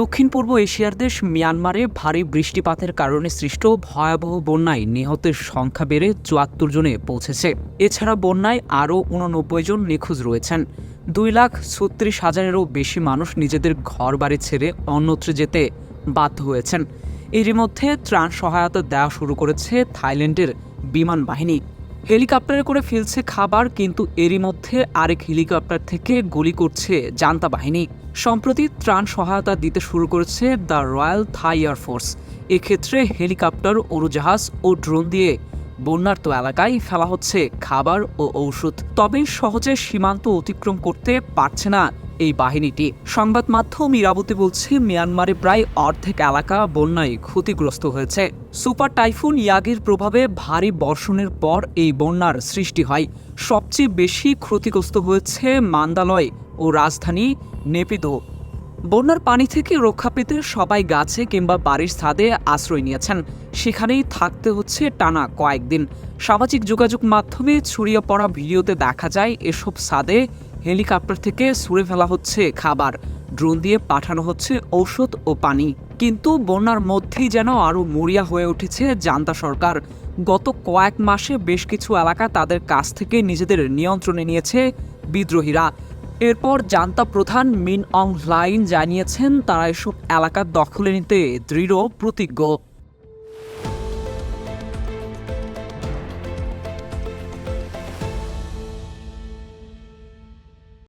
দক্ষিণ পূর্ব এশিয়ার দেশ মিয়ানমারে ভারী বৃষ্টিপাতের কারণে সৃষ্ট ভয়াবহ বন্যায় নিহতের সংখ্যা বেড়ে চুয়াত্তর জনে পৌঁছেছে। এছাড়া বন্যায় আরও উননব্বই জন নিখোঁজ রয়েছেন। দুই লাখ ছত্রিশ হাজারেরও বেশি মানুষ নিজেদের ঘর বাড়ি ছেড়ে অন্যত্র যেতে বাধ্য হয়েছেন। এরই মধ্যে ত্রাণ সহায়তা দেওয়া শুরু করেছে থাইল্যান্ডের বিমান বাহিনী। হেলিকপ্টারে করে ফেলছে খাবার, কিন্তু এরই মধ্যে আরেক হেলিকপ্টার থেকে গুলি করছে জান্তা বাহিনী। সম্প্রতি ত্রাণ সহায়তা দিতে শুরু করেছে the royal Thai air force এক্ষেত্রে হেলিকপ্টার উড়োজাহাজ ও ড্রোন দিয়ে বন্যার্ত এলাকায় ফেলা হচ্ছে খাবার ও ঔষধ। তবে সহজে সীমান্ত অতিক্রম করতে পারছে না এই বাহিনীটি সংবাদ মাধ্যম ইরাবতী বলছে মিয়ানমারে প্রায় অর্ধেক এলাকা বন্যায় ক্ষতিগ্রস্ত হয়েছে। সুপার টাইফুন ইয়াগের প্রভাবে ভারী বর্ষণের পর এই বন্যার সৃষ্টি হয়। সবচেয়ে বেশি ক্ষতিগ্রস্ত হয়েছে মান্দালয় ও রাজধানী নেপিদো বন্যার পানি থেকে রক্ষা পেতে সবাই গাছে কিংবা বাড়ির ছাদে আশ্রয় নিয়েছেন। সেখানেই থাকতে হচ্ছে টানা কয়েকদিন। সামাজিক যোগাযোগ মাধ্যমে ছড়িয়ে পড়া ভিডিওতে দেখা যায়, এসব ছাদে হেলিকপ্টার থেকে ছুঁড়ে ফেলা হচ্ছে খাবার। ড্রোন দিয়ে পাঠানো হচ্ছে ঔষধ ও পানি। কিন্তু বন্যার মধ্যেই যেন আরও মরিয়া হয়ে উঠেছে জান্তা সরকার। গত কয়েক মাসে বেশ কিছু এলাকা তাদের কাছ থেকে নিজেদের নিয়ন্ত্রণে নিয়েছে বিদ্রোহীরা। এরপর জান্তা প্রধান মিন অং লাইন জানিয়েছেন, তারা এসব এলাকা দখলে নিতে দৃঢ় প্রতিজ্ঞ।